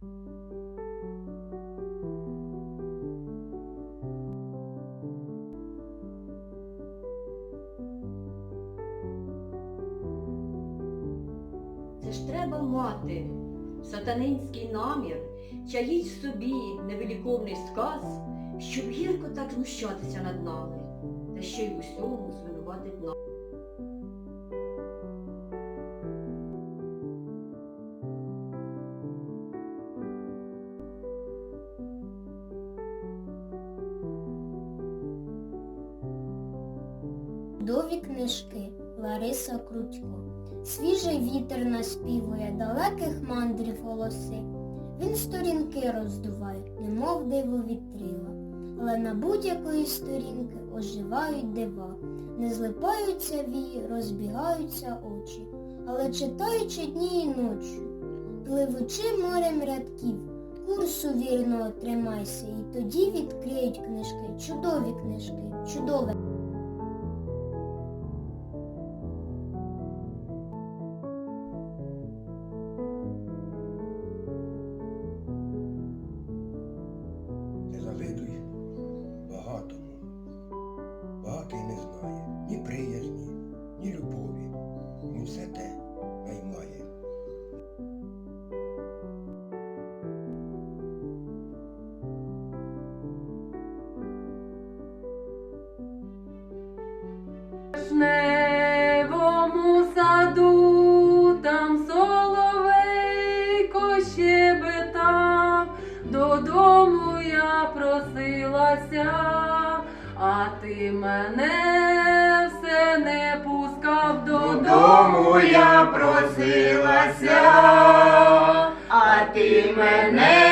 Це ж треба мати сатанинський намір, чаїть собі невиліковний сказ, щоб гірко так знущатися над нами, та ще й усьому звинуватить нас. Дові книжки Лариса Крутько. Свіжий вітер наспівує далеких мандрів голоси. Він сторінки роздуває, немов диво вітрила. Але на будь-якої сторінки оживають дива. Не злипаються вії, розбігаються очі. Але читаючи дні і ночі, пливучи морем рядків, курсу вірного тримайся, і тоді відкриють книжки, чудові книжки, чудове. Вишневому саду, там соловейко щебетав, додому я просилася, а ти мене все не пускав. Додому я просилася, а ти мене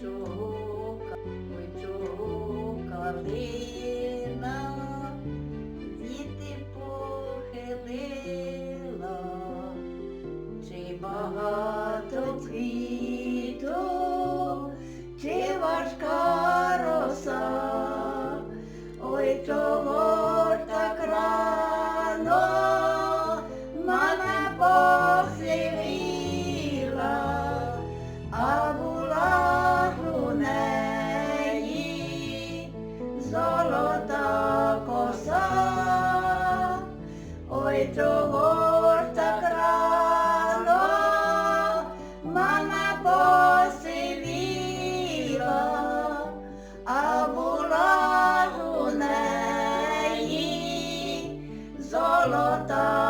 чого, ой чого калина, діти похилила, чи багато квіт Ой, чого ж так рано мама посивіла, а була у неї золота.